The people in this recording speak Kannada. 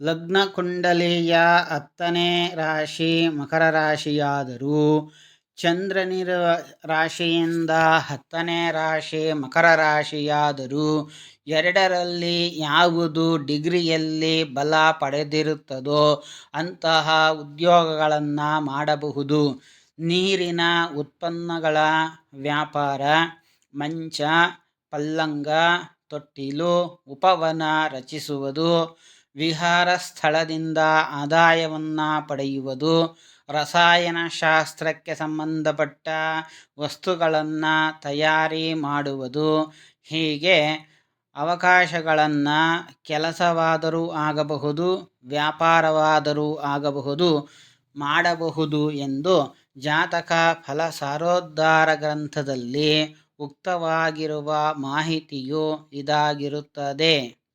ಲಗ್ನ ಕುಂಡಲಿಯ ಹತ್ತನೇ ರಾಶಿ ಮಕರ ರಾಶಿಯಾದರೂ ಚಂದ್ರನಿರುವ ರಾಶಿಯಿಂದ ಹತ್ತನೇ ರಾಶಿ ಮಕರ ರಾಶಿಯಾದರೂ ಎರಡರಲ್ಲಿ ಯಾವುದು ಡಿಗ್ರಿಯಲ್ಲಿ ಬಲ ಪಡೆದಿರುತ್ತದೋ ಅಂತಹ ಉದ್ಯೋಗಗಳನ್ನು ಮಾಡಬಹುದು. ನೀರಿನ ಉತ್ಪನ್ನಗಳ ವ್ಯಾಪಾರ, ಮಂಚ, ಪಲ್ಲಂಗ, ತೊಟ್ಟಿಲು, ಉಪವನ ರಚಿಸುವುದು ವಿಹಾರ ಸ್ಥಳದಿಂದ ಆದಾಯವನ್ನು ಪಡೆಯುವುದು ರಸಾಯನಶಾಸ್ತ್ರಕ್ಕೆ ಸಂಬಂಧಪಟ್ಟ ವಸ್ತುಗಳನ್ನು ತಯಾರಿ ಮಾಡುವುದು, ಹೀಗೆ ಅವಕಾಶಗಳನ್ನು ಕೆಲಸವಾದರೂ ಆಗಬಹುದು, ವ್ಯಾಪಾರವಾದರೂ ಆಗಬಹುದು, ಮಾಡಬಹುದು ಎಂದು ಜಾತಕ ಫಲ ಸಾರೋದ್ಧಾರ ಗ್ರಂಥದಲ್ಲಿ ಉಕ್ತವಾಗಿರುವ ಮಾಹಿತಿಯು ಇದಾಗಿರುತ್ತದೆ.